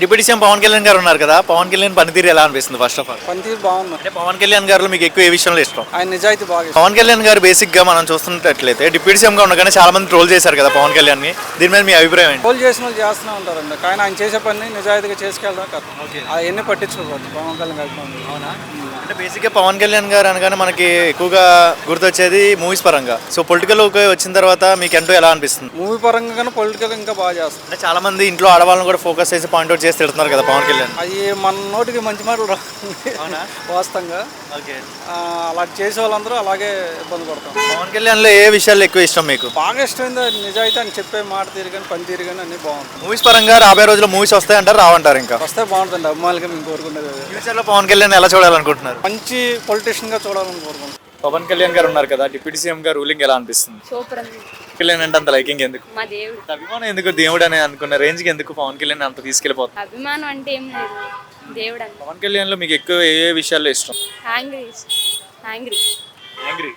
Deputy CM Pawan Kalyan గారు ఉన్నారు కదా పవన్ కళ్యాణ్ పనితీరు ఎలా అనిపిస్తుంది ఫస్ట్ ఆఫ్ ఆల్ పనితీరు బాగుంది. అంటే పవన్ కళ్యాణ్ గారిలో మీకు ఎక్కువ ఏ విషయంలో ఇష్టం? ఆయన నిజాయితీ బాగా. పవన్ కళ్యాణ్ గారు బేసిక్గా మనం చూస్తున్నట్లయితే డిప్యూటీ సీఎం గా ఉండగానే చాలా మంది ట్రోల్ చేశారు కదా పవన్ కళ్యాణ్ని దీని మీద మీ అభిప్రాయం ఏంటి? పోల్ చేసిన వాళ్ళు చేస్తూనే ఉంటారండి. కానీ ఆయన చేసే పని నిజాయితీగా చేసుకెళ్ళడం కథ అవన్నీ పట్టించుకోకూడదు. పవన్ కళ్యాణ్ గారి అవునా? అంటే బేసిక్గా పవన్ కళ్యాణ్ గారు అనగానే మనకి ఎక్కువగా గుర్తొచ్చేది మూవీస్ పరంగా. సో పొలిటికల్ వచ్చిన తర్వాత మీకు ఎంతో ఎలా అనిపిస్తుంది? మూవీ పరంగా కానీ పొలిటికల్ ఇంకా బాగా చేస్తారు అంటే చాలా మంది ఇంట్లో ఆడవాళ్ళని కూడా ఫోకస్ చేసి పాయింట్అవుట్ చేసి తిడుతున్నారు కదా పవన్ కళ్యాణ్. అవి మన నోటికి మంచి మాటలు రా అవునా? వాస్తవంగా. ఓకే. అలా చేసే వాళ్ళందరూ అలాగే ఇబ్బంది పడతాం పవన్ కళ్యాణ్లో ఏ విషయాలు ఎక్కువ ఇష్టం మీకు? బాగా ఇష్టమైంది అది నిజాయితీ అని చెప్పే మాట తీరు కానీ పని తీరు కానీ అన్నీ బాగుంటాయి. మూవీస్ పరంగా రాబోయే రోజుల్లో మూవీస్ వస్తాయంటారు రావంటారు ఇంకా? వస్తే బాగుంటుంది అభిమానులుగా మేము కోరుకునేది అదే. ఫ్యూచర్లో పవన్ కళ్యాణ్ ఎలా చూడాలనుకుంటున్నారు? మంచి పొలిటీషియన్గా చూడాలని కోరుకుంటున్నాం. పవన్ కళ్యాణ్ గారు ఉన్నారు కదా డిప్యూటీ సీఎం గారు రూలింగ్ ఎలా అనిపిస్తుంది? సూపర్ కళ్యాణ్ అంటే అంత లైకింగ్ ఎందుకు? మా దేవుడు. అభిమానం ఎందుకు దేవుడు అని అనుకున్న రేంజ్కి ఎందుకు పవన్ కళ్యాణ్ అంత తీసుకెళ్ళిపోతుంది అభిమానం అంటే ఏం లేదు. దేవుడు పవన్ కళ్యాణ్లో మీకు ఎక్కువ ఏ ఏ విషయాల్లో ఇష్టం? యాంగ్రీ యాంగ్రీ యాంగ్రీ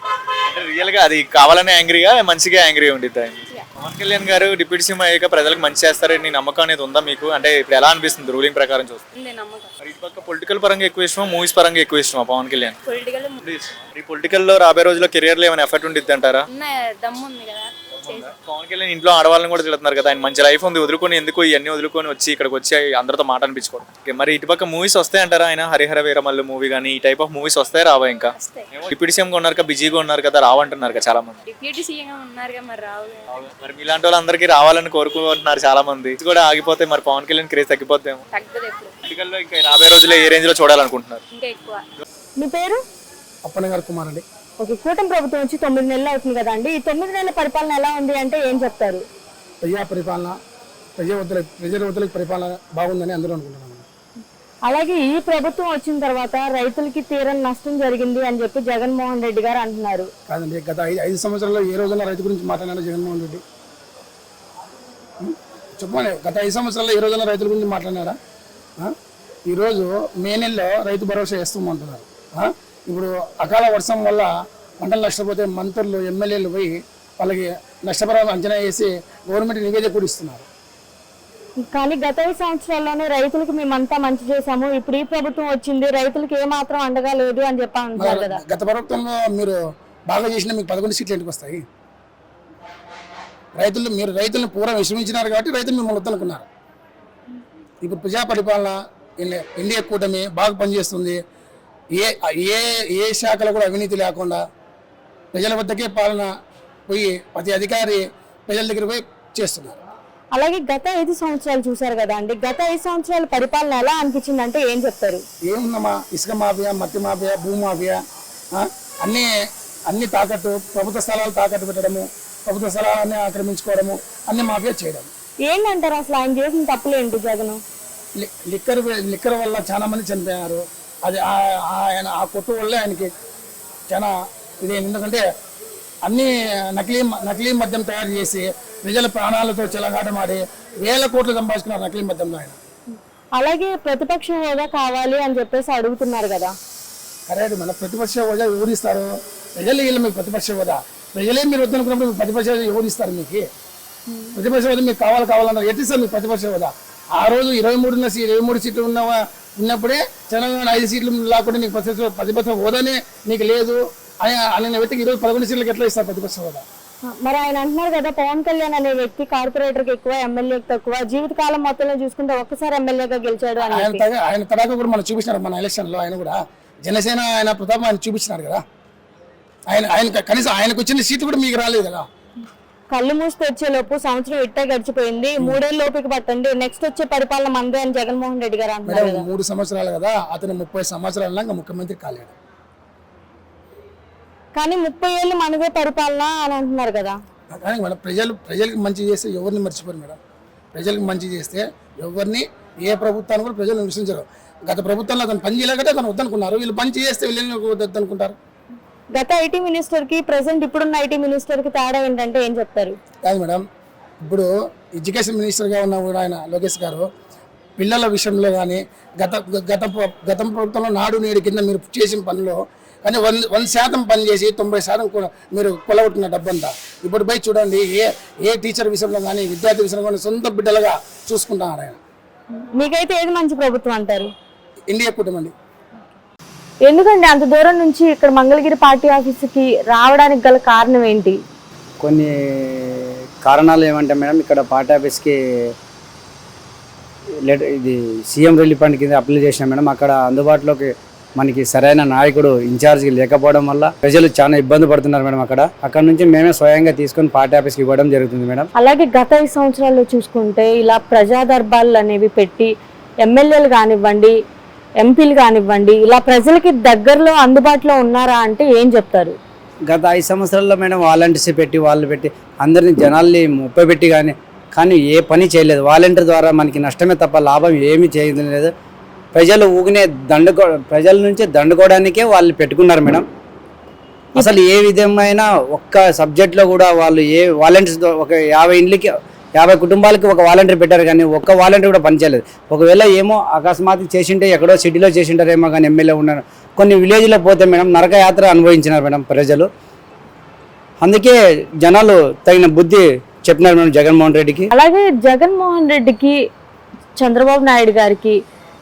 అంటే రియల్గా అది కావాలనే యాంగ్రీగా మంచిగా యాంగ్రీ ఉండిద్ది? పవన్ కళ్యాణ్ గారు డిప్యూటీ సీఎం అయ్యాక ప్రజలకు మంచి చేస్తారని నమ్మకం అనేది ఉందా మీకు? అంటే ఇప్పుడు ఎలా అనిపిస్తుంది రూలింగ్ ప్రకారం చూస్తే? ఉంది నమ్మకం. పక్క పొలిటికల్ పరంగా ఎక్కువ ఇష్టమా మూవీస్ పరంగా ఎక్కువ ఇష్టమా పవన్ కళ్యాణ్? పొలిటికల్ ఈ పొలిటికల్లో రాబోయే రోజుల్లో కెరియర్లో ఏమైనా ఎఫెక్ట్ ఉండిద్ది అంటారా? ఉన్న దమ్ము ఉంది కదా. పవన్ కళ్యాణ్ ఇంట్లో ఆడవాళ్ళని కూడా తిడుతున్నారు కదా ఆయన మంచి లైఫ్ ఉంది వదులుకొని ఎందుకు ఇవన్నీ వదులుకొని వచ్చి ఇక్కడికి వచ్చి అందరితో మాట అనిపించుకోవడం మరి ఇటుపక్క మూవీస్ వస్తాయంటారా ఆయన? హరిహర వీరమల్లు మూవీ కానీ ఈ టైప్ ఆఫ్ మూవీస్ వస్తాయి రావా ఇంకా? డిప్యూటీ సీఎం గా ఉన్నారు కదా బిజీగా ఉన్నారు కదా రావంటున్నారు కదా చాలా మంది డిప్యూటీ మరి రావు. మరి మీలాంటి వాళ్ళందరికీ రావాలని కోరుకుంటున్నారు చాలా మంది ఇది కూడా ఆగిపోతే మరి పవన్ కళ్యాణ్ క్రేజ్ తగ్గిపోతేమో తగ్గదు ఎప్పుడు. పొలిటికల్లో ఇంకా రాబోయే రోజుల్లో ఏ రేంజ్లో చూడాలనుకుంటున్నారు? ఇంకా ఎక్కువ. మీ పేరు? అప్పన్న గారు కుమార్ అండి ఓకే కూటమి ప్రభుత్వం వచ్చి తొమ్మిది నెలలు అవుతుంది కదా అండి ఈ తొమ్మిది నెలల పరిపాలన ఎలా ఉంది అంటే ఏం చెప్తారు ప్రజా పరిపాలన ప్రజా వద్దల ప్రజల వద్దలకు పరిపాలన బాగుందని అందరూ అనుకుంటున్నాను అలాగే ఈ ప్రభుత్వం వచ్చిన తర్వాత రైతులకి తీరని నష్టం జరిగింది అని చెప్పి జగన్మోహన్ రెడ్డి గారు అంటున్నారు కాదండి గత ఐదు సంవత్సరాల్లో ఏ రోజున రైతు గురించి మాట్లాడారు జగన్మోహన్ రెడ్డి? చెప్పండి గత ఐదు సంవత్సరాల్లో ఏ రోజున రైతుల గురించి మాట్లాడారా ఆ? ఈరోజు మే నెలలో రైతు భరోసా వేస్తామంటున్నారు? ఇప్పుడు అకాల వర్షం వల్ల పంటలు నష్టపోతే మంత్రులు ఎమ్మెల్యేలు పోయి వాళ్ళకి నష్టపరిహారం అంచనా వేసి గవర్నమెంట్ నివేదిక కూడా ఇస్తున్నారు. కానీ గత సంవత్సరాల్లోనే రైతులకు మేమంతా మంచి చేశాము. ఇప్పుడు ఈ ప్రభుత్వం వచ్చింది రైతులకు ఏమాత్రం అండగా లేదు అని చెప్పి అంటున్నారు కదా. గత ప్రభుత్వంలో మీరు బాగా చేసిన మీకు పదకొండు సీట్లు ఎందుకు వస్తాయి? రైతులు మీరు రైతులను పూర్వం విశ్రమించినారు కాబట్టి రైతులు మిమ్మల్ని వద్దనుకున్నారు. ఇప్పుడు ప్రజా పరిపాలన ఎన్డీఏ కూటమి బాగా పనిచేస్తుంది. ఏ ఏ ఏ శాఖలో కూడా అవినీతి లేకుండా ప్రజల వద్దకే పాలన పోయి ప్రతి అధికారి ప్రజల దగ్గర పోయి చేస్తున్నారు. అలాగే గత ఐదు సంవత్సరాలు చూసారు కదా అండి గత ఐదు సంవత్సరాల పరిపాలన ఎలా అనిపించింది అంటే ఏం చెప్తారు? ఏముందమ్మా ఇసుక మాఫియా మట్టి మాఫియా భూ మాఫియా? అన్ని అన్ని తాకట్టు ప్రభుత్వ స్థలాలు తాకట్టు పెట్టడము ప్రభుత్వ స్థలాలన్నీ ఆక్రమించుకోవడము అన్ని మాఫియా చేయడం. ఏంటంటారు అసలు ఆయన చేసిన తప్పులు ఏంటి జగన్ లిక్కర్ లిక్కర్ వల్ల చాలా మంది చనిపోయారు. అది ఆ- ఆయన ఆ కొట్టు వల్లే ఆయనకి చాలా ఇది ఎందుకంటే అన్ని నకిలీ నకిలీ మద్యం తయారు చేసి ప్రజల ప్రాణాలతో చెలగాటమాడి వేల కోట్లు సంపాదించుకున్నారు నకిలీ మద్యంలో ఆయన. అలాగే ప్రతిపక్ష హోదా కావాలి అని చెప్పేసి అడుగుతున్నారు కదా. కరెక్ట్. మన ప్రతిపక్ష హోదా ఎవరు ఇస్తారు? ప్రజలు వీళ్ళు మీకు ప్రతిపక్ష హోదా. ప్రజలే మీరు వద్దనుకున్నప్పుడు మీకు ప్రతిపక్ష హోదా మీకు? ప్రతిపక్ష హోదా మీకు కావాలి కావాలన్నారు. ఎట్టి ఇస్తారు మీకు ప్రతిపక్ష హోదా? ఆ రోజు ఇరవై మూడున్న సీ ఇరవై మూడు సీట్లు ఉన్న ఉన్నప్పుడే తెలంగాణ ఐదు సీట్లు లేకుండా నీకు ప్రతిపక్ష ప్రతిపక్ష హోదానే నీకు లేదు. అని అనే వ్యక్తికి ఈరోజు పదకొండు సీట్లకు ఎట్లా ఇస్తారు ప్రతిపక్ష హోదా? మరి ఆయన అంటున్నారు కదా పవన్ కళ్యాణ్ అనే వ్యక్తి కార్పొరేటర్కి ఎక్కువ ఎమ్మెల్యేకి తక్కువ. జీవితకాలం మొత్తంలో చూసుకుంటే ఒక్కసారి ఎమ్మెల్యేగా గెలిచాడు ఆయన ఆయన తడాక కూడా మనం చూపించినారు మన ఎలక్షన్లో. ఆయన కూడా జనసేన ఆయన ప్రతాపం ఆయన చూపించినారు కదా. ఆయన ఆయన కనీసం ఆయనకు వచ్చిన సీట్లు కూడా మీకు రాలేదు కదా. కళ్ళు మూసి తెచ్చేలోపు సంవత్సరం ఇట్టే గడిచిపోయింది. మూడేళ్ళ లోపుకి పట్టండి. నెక్స్ట్ వచ్చే పరిపాలన మందే అని జగన్మోహన్ రెడ్డి గారు అంటున్నారు మేడం సంవత్సరాలు కదా అతను ముప్పై సంవత్సరాల ముఖ్యమంత్రి కాలేడు. కానీ ముప్పై ఏళ్ళు మనదే పరిపాలన అని అంటున్నారు కదా. కానీ మన ప్రజలు ప్రజలకు మంచి చేస్తే ఎవరిని మర్చిపోరు మేడం. ప్రజలకు మంచి చేస్తే ఎవరిని ఏ ప్రభుత్వాన్ని కూడా ప్రజలు విమర్శించరు గత ప్రభుత్వంలో అతను పని చేయలేకపోతే అతను వద్దనుకున్నారు. వీళ్ళు పని చేస్తే వీళ్ళని వద్దనుకుంటారు? గత ఐటీ మినిస్టర్కి ప్రెసెంట్ ఇప్పుడున్న ఐటీ మినిస్టర్కి తేడా ఏంటంటే ఏం చెప్తారు? కాదు మేడం ఇప్పుడు ఎడ్యుకేషన్ మినిస్టర్గా ఉన్న కూడా ఆయన లోకేష్ గారు పిల్లల విషయంలో కానీ గత గత గత ప్రభుత్వంలో నాడు నేడు కింద మీరు చేసిన పనిలో కానీ వన్ వన్ శాతం పని చేసి తొంభై శాతం కూడా మీరు కొలగొట్టిన డబ్బంతా. ఇప్పుడు పోయి చూడండి ఏ ఏ టీచర్ విషయంలో కానీ విద్యార్థి విషయంలో కానీ సొంత బిడ్డలుగా చూసుకుంటున్నారు ఆయన. మీకైతే ఏది మంచి ప్రభుత్వం అంటారు? ఇండియా అండి. ఎందుకండి అంత దూరం నుంచి ఇక్కడ మంగళగిరి పార్టీ ఆఫీస్కి రావడానికి గల కారణం ఏంటి? కొన్ని కారణాలు ఏమంటే మేడం ఇక్కడ పార్టీ ఆఫీస్కి లెటర్ ఇది సీఎం రిలీఫ్ ఫండ్ కింద అప్లై చేసిన మేడం అక్కడ అందుబాటులోకి మనకి సరైన నాయకుడు ఇన్ఛార్జ్కి లేకపోవడం వల్ల ప్రజలు చాలా ఇబ్బంది పడుతున్నారు మేడం అక్కడ. అక్కడ నుంచి మేమే స్వయంగా తీసుకొని పార్టీ ఆఫీస్కి ఇవ్వడం జరుగుతుంది మేడం. అలాగే గత ఐదు సంవత్సరాల్లో చూసుకుంటే ఇలా ప్రజా దర్బార్లు అనేవి పెట్టి ఎమ్మెల్యేలు కానివ్వండి ఎంపీలు కానివ్వండి ఇలా ప్రజలకి దగ్గరలో అందుబాటులో ఉన్నారా అంటే ఏం చెప్తారు? గత ఐదు సంవత్సరాల్లో మేడం వాలంటీర్స్ పెట్టి వాళ్ళు పెట్టి అందరిని జనాల్ని ముప్పై పెట్టి కానీ కానీ ఏ పని చేయలేదు. వాలంటీర్ ద్వారా మనకి నష్టమే తప్ప లాభం ఏమీ చేయడం లేదు. ప్రజలు ఊగినే దండుకో ప్రజల నుంచి దండుకోవడానికే వాళ్ళు పెట్టుకున్నారు మేడం. అసలు ఏ విధమైన ఒక్క సబ్జెక్ట్లో కూడా వాళ్ళు ఏ వాలంటీర్స్ ఒక యాభై ఇండ్లకి యాభై కుటుంబాలకి ఒక వాలంటీర్ పెట్టారు కానీ ఒక్క వాలంటీర్ కూడా పనిచేయలేదు. ఒకవేళ ఏమో అకస్మాత్ చేసింటే ఎక్కడో సిటీలో చేసింటారేమో కానీ ఎమ్మెల్యే ఉన్నారు. కొన్ని విలేజ్లో పోతే మేడం నరక యాత్ర అనుభవించినారు మేడం ప్రజలు. అందుకే జనాలు తగిన బుద్ధి చెప్పినారు మేడం జగన్మోహన్ రెడ్డికి. అలాగే జగన్మోహన్ రెడ్డికి చంద్రబాబు నాయుడు గారికి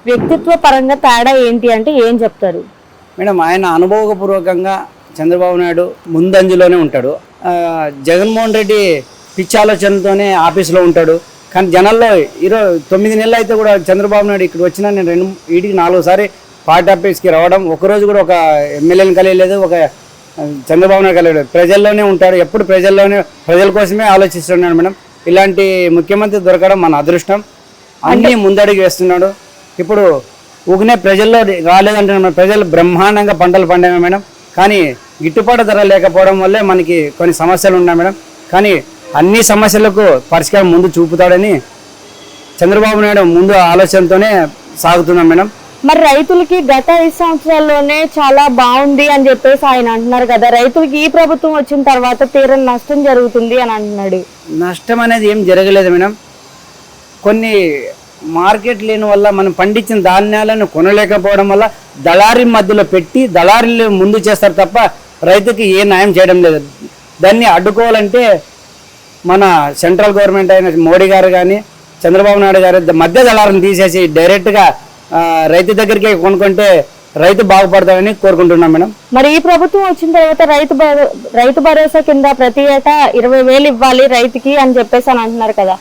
వ్యక్తిత్వ పరంగా తేడా ఏంటి అంటే ఏం చెప్తారు? మేడం ఆయన అనుభవపూర్వకంగా చంద్రబాబు నాయుడు ముందంజలోనే ఉంటాడు. జగన్మోహన్ రెడ్డి పిచ్చి ఆలోచనతోనే ఆఫీస్లో ఉంటాడు. కానీ జనాల్లో ఇరవై తొమ్మిది నెలలు అయితే కూడా చంద్రబాబు నాయుడు ఇక్కడ వచ్చినా నేను రెండు వీటికి నాలుగోసారి పార్టీ ఆఫీస్కి రావడం ఒకరోజు కూడా ఒక ఎమ్మెల్యేని కలియలేదు ఒక చంద్రబాబు నాయుడు కలియలేదు. ప్రజల్లోనే ఉంటాడు. ఎప్పుడు ప్రజల్లోనే ప్రజల కోసమే ఆలోచిస్తున్నాడు మేడం. ఇలాంటి ముఖ్యమంత్రి దొరకడం మన అదృష్టం. అన్నీ ముందడుగు వేస్తున్నాడు. ఇప్పుడు ఊగినే ప్రజల్లో రాలేదంటున్నాం ప్రజలు బ్రహ్మాండంగా పంటలు పండాయి మేడం. కానీ గిట్టుబాటు ధర లేకపోవడం వల్లే మనకి కొన్ని సమస్యలు ఉన్నాయి మేడం. కానీ అన్ని సమస్యలకు పరిష్కారం ముందు చూపుతాడని చంద్రబాబు నాయుడు ముందు ఆలోచనతోనే సాగుతున్నాం మేడం. మరి రైతులకి గత ఐదు సంవత్సరాల్లోనే చాలా బాగుంది అని చెప్పేసి ఆయన అంటున్నారు కదా. రైతులకి ఈ ప్రభుత్వం వచ్చిన తర్వాత తీరని నష్టం జరుగుతుంది అని అంటున్నాడు. నష్టం అనేది ఏం జరగలేదు మేడం. కొన్ని మార్కెట్ లేని వల్ల మనం పండించిన ధాన్యాలను కొనలేకపోవడం వల్ల దళారీ మధ్యలో పెట్టి దళారీలు ముందు చేస్తారు తప్ప రైతుకి ఏ న్యాయం చేయడం లేదు. దాన్ని అడ్డుకోవాలంటే మన సెంట్రల్ గవర్నమెంట్ అయిన మోడీ గారు కానీ చంద్రబాబు నాయుడు గారు మధ్య దళాలను తీసేసి డైరెక్ట్గా రైతు దగ్గరికి కొనుక్కుంటే రైతు బాగుపడతాడని కోరుకుంటున్నాం మేడం. మరి ఈ ప్రభుత్వం వచ్చిన తర్వాత రైతు రైతు భరోసా కింద ప్రతి ఏటా ఇరవై వేలు ఇవ్వాలి రైతుకి అని చెప్పేసి అని అంటున్నారు కదా.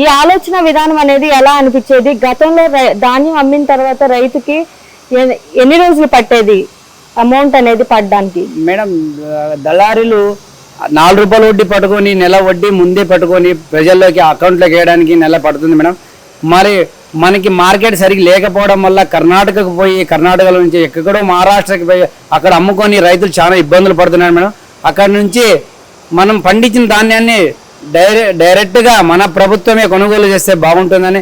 ఈ ఆలోచన విధానం అనేది ఎలా అనిపించేది? గతంలో ధాన్యం అమ్మిన తర్వాత రైతుకి ఎన్ని రోజులు పట్టేది? అమౌంట్ అనేది పడ్డానికి. మేడం దళారీలు నాలుగు రూపాయల వడ్డీ పట్టుకొని నెల వడ్డీ ముందే పట్టుకొని ప్రజల్లోకి అకౌంట్లోకి వేయడానికి నెల పడుతుంది మేడం. మరి మనకి మార్కెట్ సరిగ్గా లేకపోవడం వల్ల కర్ణాటకకు పోయి కర్ణాటకలో నుంచి ఎక్కడో మహారాష్ట్రకి పోయి అక్కడ అమ్ముకొని రైతులు చాలా ఇబ్బందులు పడుతున్నారు మేడం. అక్కడ నుంచి మనం పండించిన ధాన్యాన్ని డైరె డైరెక్ట్గా మన ప్రభుత్వమే కొనుగోలు చేస్తే బాగుంటుందని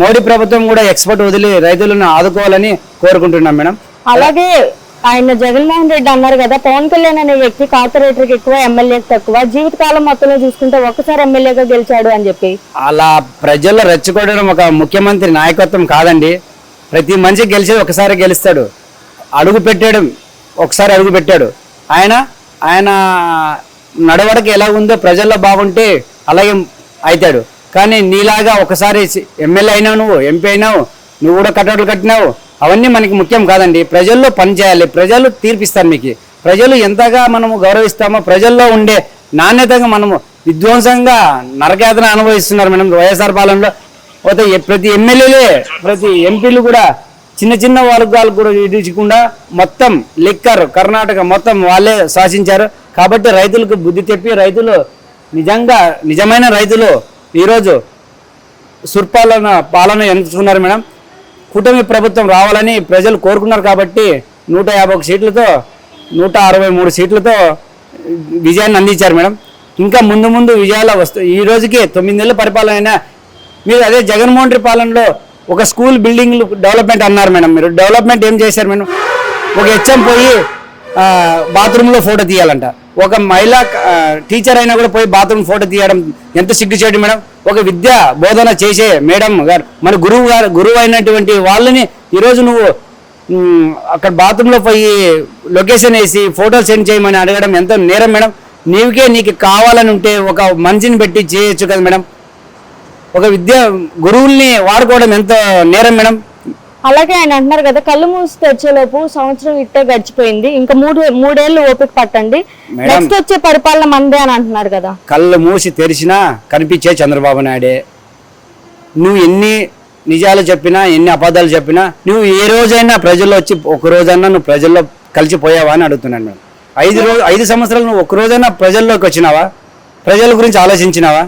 మోడీ ప్రభుత్వం కూడా ఎక్స్పోర్ట్ వదిలి రైతులను ఆదుకోవాలని కోరుకుంటున్నాం మేడం. అలాగే ఆయన జగన్మోహన్ రెడ్డి అన్నారు కదా పవన్ కళ్యాణ్ అనే వ్యక్తి కార్పొరేటర్కి ఎక్కువ ఎమ్మెల్యేకి తక్కువ జీవితకాలం మొత్తంలో చూసుకుంటే ఒకసారి ఎమ్మెల్యేగా గెలిచాడు అని చెప్పి. అలా ప్రజల్లో రెచ్చగొట్టడం ఒక ముఖ్యమంత్రి నాయకత్వం కాదండి. ప్రతి మనిషి గెలిచేది ఒకసారి గెలుస్తాడు. అడుగు పెట్టాడు ఒకసారి అడుగు పెట్టాడు. ఆయన ఆయన నడవడిక ఎలా ఉందో ప్రజల్లో బాగుంటే అలాగే అవుతాడు కానీ నీలాగా ఒకసారి ఎమ్మెల్యే అయినావు నువ్వు ఎంపీ అయినావు నువ్వు కూడా కట్టడలు కట్టినావు. అవన్నీ మనకి ముఖ్యం కాదండి. ప్రజల్లో పని చేయాలి. ప్రజలు తీర్పిస్తారు మీకు. ప్రజలు ఎంతగా మనము గౌరవిస్తామో ప్రజల్లో ఉండే నాణ్యతగా మనము విధ్వంసంగా నరకయాతన అనుభవిస్తున్నారు మనం వైఎస్ఆర్ పాలనలో. పోతే ప్రతి ఎమ్మెల్యేలే ప్రతి ఎంపీలు కూడా చిన్న చిన్న వర్గాలు కూడా విధించకుండా మొత్తం లిక్కర్ కర్ణాటక మొత్తం వాళ్ళే శాసించారు. కాబట్టి రైతులకు బుద్ధి చెప్పి రైతులు నిజంగా నిజమైన రైతులు ఈరోజు సుర్పాలన పాలన ఎంచుకున్నారు మేడం. కూటమి ప్రభుత్వం రావాలని ప్రజలు కోరుకున్నారు కాబట్టి నూట యాభై ఒక సీట్లతో నూట అరవై మూడు సీట్లతో విజయాన్ని అందించారు మేడం. ఇంకా ముందు ముందు విజయాలు వస్తు ఈ రోజుకి తొమ్మిది నెలల పరిపాలన అయినా మీరు అదే జగన్మోహన్ రెడ్డి పాలనలో ఒక స్కూల్ బిల్డింగ్లు డెవలప్మెంట్ అన్నారు మేడం మీరు. డెవలప్మెంట్ ఏం చేశారు మేడం? ఒక హెచ్ఎం పోయి బాత్రూంలో ఫోటో తీయాలంట. ఒక మహిళా టీచర్ అయినా కూడా పోయి బాత్రూమ్ ఫోటో తీయడం ఎంత సిగ్గు చేయడం మేడం? ఒక విద్య బోధన చేసే మేడం గారు మన గురువు గారు గురువు అయినటువంటి వాళ్ళని ఈరోజు నువ్వు అక్కడ బాత్రూంలో పోయి లొకేషన్ వేసి ఫోటో సెండ్ చేయమని అడగడం ఎంత నేరం మేడం? నీవికే నీకు కావాలని ఉంటే ఒక మనిషిని పెట్టి చేయొచ్చు కదా మేడం? ఒక విద్య గురువుల్ని వాడుకోవడం ఎంత నేరం మేడం? అలాగే ఆయన అంటున్నారు కదా కళ్ళు మూసి తెచ్చేలోపు సంవత్సరం ఇట్టే గడిచిపోయింది. ఇంకా మూడు మూడేళ్ళు ఓపిక పట్టండి. నెక్స్ట్ వచ్చే పరిపాలన మందే అని అంటున్నారు కదా. కళ్ళు మూసి తెరిచినా కనిపించే చంద్రబాబు నాయుడే. నువ్వు ఎన్ని నిజాలు చెప్పినా ఎన్ని అబద్ధాలు చెప్పినా నువ్వు ఏ రోజైనా ప్రజల్లో వచ్చి ఒక రోజైనా నువ్వు ప్రజల్లో కలిసిపోయావా అని అడుగుతున్నాను మేడం. ఐదు రోజు ఐదు సంవత్సరాలు నువ్వు ఒక రోజైనా ప్రజల్లోకి వచ్చినావా? ప్రజల గురించి ఆలోచించినావా?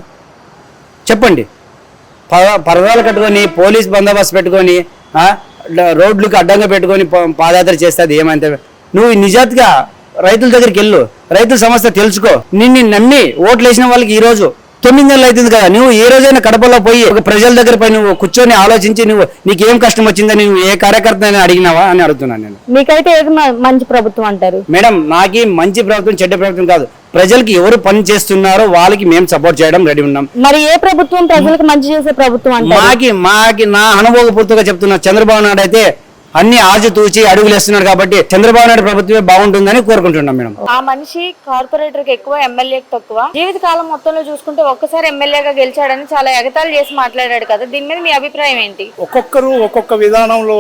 చెప్పండి. ప- పరదాలు కట్టుకొని పోలీస్ బందోబస్తు పెట్టుకొని రోడ్లకు అడ్డంగా పెట్టుకొని పాదయాత్ర చేస్తే అది ఏమంటే. నువ్వు నిజాత్గా రైతుల దగ్గరికి వెళ్ళు. రైతుల సమస్య తెలుసుకో. నిన్ను నమ్మి ఓట్లు వేసిన వాళ్ళకి ఈ రోజు తొమ్మిది నెలలు అవుతుంది కదా. నువ్వు ఏ రోజైనా కడపలో పోయి ఒక ప్రజల దగ్గర పోయి నువ్వు కూర్చొని ఆలోచించి నువ్వు నీకు ఏం కష్టం వచ్చిందని నువ్వు ఏ కార్యకర్త అడిగినావా అని అడుగుతున్నాను నేను. మీకైతే ఏది మంచి ప్రభుత్వం అంటారు? మేడం నాకి మంచి ప్రభుత్వం చెడ్డ ప్రభుత్వం కాదు. ప్రజలకి ఎవరు పని చేస్తున్నారో వాళ్ళకి మేము సపోర్ట్ చేయడం రెడీ ఉన్నాం. మరి ఏ ప్రభుత్వం ప్రజలకు మంచి చేసే ప్రభుత్వం మాకి మాకి నా అనుభవపూర్తిగా చెప్తున్నా చంద్రబాబు నాయుడు అయితే అన్ని ఆజు తూచి అడుగులు వేస్తున్నాడు కాబట్టి చంద్రబాబు నాయుడు ప్రభుత్వమే బాగుంటుందని కోరుకుంటున్నాం మేడం. ఆ మనిషి కార్పొరేటర్కి ఎక్కువ ఎమ్మెల్యేకి తక్కువ. జీవితకాలం మొత్తంలో చూసుకుంటే ఒక్కసారి ఎమ్మెల్యేగా గెలిచాడని చాలా ఎగతాళి చేసి మాట్లాడాడు కదా. దీని మీద మీ అభిప్రాయం ఏంటి? ఒక్కొక్కరు ఒక్కొక్క విధానంలో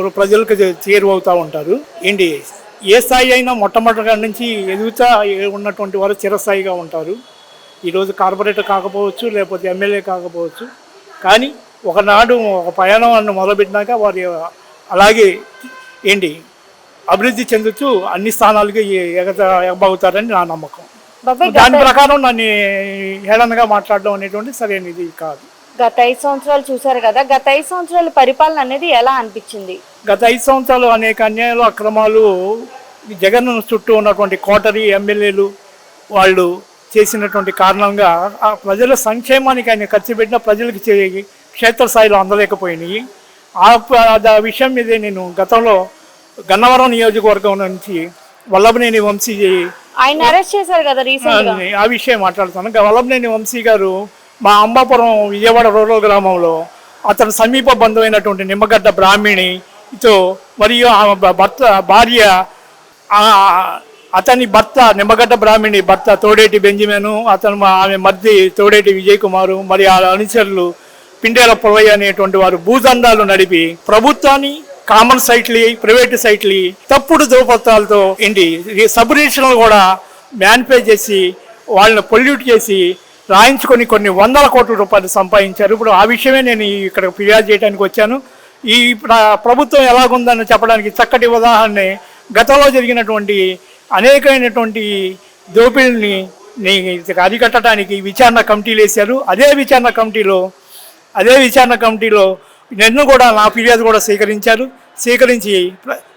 ఒక ప్రజలకు చేరువవుతూ ఉంటారు. ఏంటి? ఏ స్థాయి అయినా మొట్టమొదటిగా నుంచి ఎదుగుతా ఉన్నటువంటి వారు చిరస్థాయిగా ఉంటారు. ఈరోజు కార్పొరేటర్ కాకపోవచ్చు లేకపోతే ఎమ్మెల్యే కాకపోవచ్చు. కానీ ఒకనాడు ఒక ప్రయాణాన్ని మొదలుపెట్టినాక వారి అలాగే ఏంటి అభివృద్ధి చెందుతూ అన్ని స్థానాలకి ఎగత ఎగబాగుతారని నా నమ్మకం. దాని ప్రకారం నన్ను హేళనగా మాట్లాడడం అనేటువంటి సరైనది కాదు. గత ఐదు సంవత్సరాలు చూసారు కదా గత ఐదు సంవత్సరాల పరిపాలన అనేది ఎలా అనిపించింది? గత ఐదు సంవత్సరాలు అనేక అన్యాయాలు అక్రమాలు జగన్ చుట్టూ ఉన్నటువంటి కోటరీ ఎమ్మెల్యేలు వాళ్ళు చేసినటువంటి కారణంగా ఆ ప్రజల సంక్షేమానికి ఆయన ఖర్చు పెట్టిన ప్రజలకు క్షేత్రస్థాయిలో అందలేకపోయినాయి. ఆ విషయం మీదే నేను గతంలో గన్నవరం నియోజకవర్గం నుంచి వల్లభనేని వంశీ ఆయన అరెస్ట్ చేశారు కదా ఆ విషయం మాట్లాడుతాను వల్లభనేని వంశీ గారు మా అంబాపురం విజయవాడ రూరల్ గ్రామంలో అతని సమీప బంధువైనటువంటి నిమ్మగడ్డ బ్రాహ్మిణితో మరియు ఆమె భర్త భార్య అతని భర్త నిమ్మగడ్డ బ్రాహ్మిణి భర్త తోడేటి బెంజమిను అతను ఆమె మధ్య తోడేటి విజయ్ కుమారు మరి ఆ అనుచరులు పిండేల పొలయ్య అనేటువంటి వారు భూదందాలు నడిపి ప్రభుత్వాన్ని కామన్ సైట్లి ప్రైవేట్ సైట్లి తప్పుడు ధృవపత్రాలతో ఏంటి ఈ సబ్ రిజిస్టర్లు కూడా మ్యాన్పే చేసి వాళ్ళని పొల్యూట్ చేసి రాయించుకొని కొన్ని వందల కోట్ల రూపాయలు సంపాదించారు. ఇప్పుడు ఆ విషయమే నేను ఇక్కడ ఫిర్యాదు చేయడానికి వచ్చాను. ఈ ప్రభుత్వం ఎలాగుందని చెప్పడానికి చక్కటి ఉదాహరణ గతంలో జరిగినటువంటి అనేకమైనటువంటి దోపిడీని అరికట్టడానికి విచారణ కమిటీలు వేశారు. అదే విచారణ కమిటీలో అదే విచారణ కమిటీలో నన్ను కూడా నా ఫిర్యాదు కూడా స్వీకరించారు. స్వీకరించి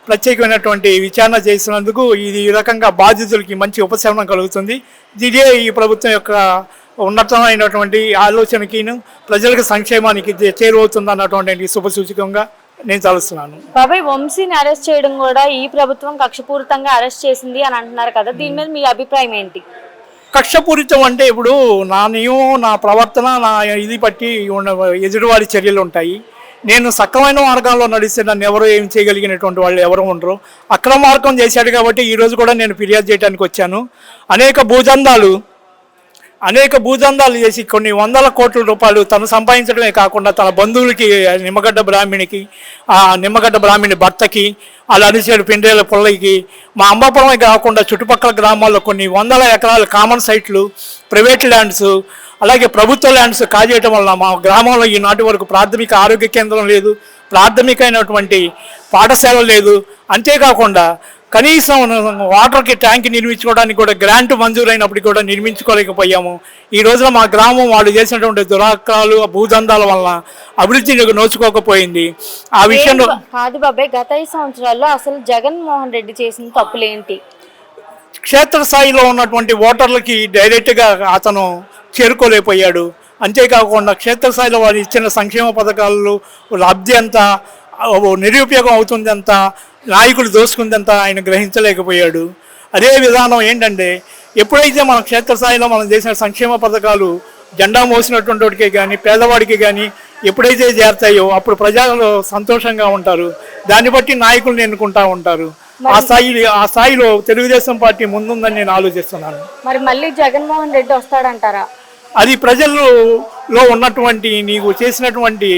ప్రత్యేకమైనటువంటి విచారణ చేసినందుకు ఇది ఈ రకంగా బాధితులకి మంచి ఉపశమనం కలుగుతుంది. ఇదే ఈ ప్రభుత్వం యొక్క ఉన్నతమైనటువంటి ఆలోచనకిను ప్రజలకు సంక్షేమానికి చేరువవుతుంది అన్నటువంటి శుభసూచకంగా నేను తలుస్తున్నాను. బాబాయ్ వంశీని అరెస్ట్ చేయడం కూడా ఈ ప్రభుత్వం కక్షపూరితంగా అరెస్ట్ చేసింది అని అంటున్నారు కదా దీని మీద మీ అభిప్రాయం ఏంటి? కక్షపూరితం అంటే ఇప్పుడు నా నియమం నా ప్రవర్తన నా ఇది బట్టి ఉన్న ఎదుటివాడి చర్యలు ఉంటాయి. నేను సక్రమైన మార్గంలో నడిస్తే నన్ను ఎవరు ఏం చేయగలిగినటువంటి వాళ్ళు ఎవరు ఉండరు. అక్రమ మార్గం చేశాడు కాబట్టి ఈ రోజు కూడా నేను ఫిర్యాదు చేయడానికి వచ్చాను. అనేక భూదందాలు అనేక భూదందాలు చేసి కొన్ని వందల కోట్ల రూపాయలు తను సంపాదించడమే కాకుండా తన బంధువులకి నిమ్మగడ్డ బ్రాహ్మణికి ఆ నిమ్మగడ్డ బ్రాహ్మణి భర్తకి అలా అనిసేడు పిండేల పుల్లకి మా అంబాపురమే కాకుండా చుట్టుపక్కల గ్రామాల్లో కొన్ని వందల ఎకరాల కామన్ సైట్లు ప్రైవేట్ ల్యాండ్స్ అలాగే ప్రభుత్వ ల్యాండ్స్ కాజేయటం వల్ల మా గ్రామంలో ఈనాటి వరకు ప్రాథమిక ఆరోగ్య కేంద్రం లేదు ప్రాథమికమైనటువంటి పాఠశాల లేదు. అంతేకాకుండా కనీసం వాటర్కి ట్యాంక్ నిర్మించుకోవడానికి కూడా గ్రాంట్ మంజూరైనప్పటికీ కూడా నిర్మించుకోలేకపోయాము. ఈ రోజున మా గ్రామం వాళ్ళు చేసినటువంటి దురాక్రాలు భూదందాల వలన అభివృద్ధిని నోచుకోకపోయింది. ఆ విషయంలో కాదు బాబాయ్ గత ఐదు సంవత్సరాల్లో అసలు జగన్మోహన్ రెడ్డి చేసిన తప్పులేంటి క్షేత్రస్థాయిలో ఉన్నటువంటి ఓటర్లకి డైరెక్ట్గా అతను చేరుకోలేకపోయాడు. అంతేకాకుండా క్షేత్రస్థాయిలో వారు ఇచ్చిన సంక్షేమ పథకాలు లబ్ధి ఎంత నిరుపయోగం అవుతుంది ఎంత నాయకులు దోసుకుందంత ఆయన గ్రహించలేకపోయాడు. అదే విధానం ఏంటంటే ఎప్పుడైతే మన క్షేత్రస్థాయిలో మనం చేసిన సంక్షేమ పథకాలు జెండా మోసినటువంటి వాడికి కానీ పేదవాడికి కానీ ఎప్పుడైతే చేరతాయో అప్పుడు ప్రజలు సంతోషంగా ఉంటారు. దాన్ని బట్టి నాయకులను ఎన్నుకుంటా ఉంటారు. ఆ స్థాయి ఆ స్థాయిలో తెలుగుదేశం పార్టీ ముందుందని నేను ఆలోచిస్తున్నాను. మరి మళ్ళీ జగన్మోహన్ రెడ్డి వస్తాడంటారా? అది ప్రజల్లో ఉన్నటువంటి నీకు చేసినటువంటి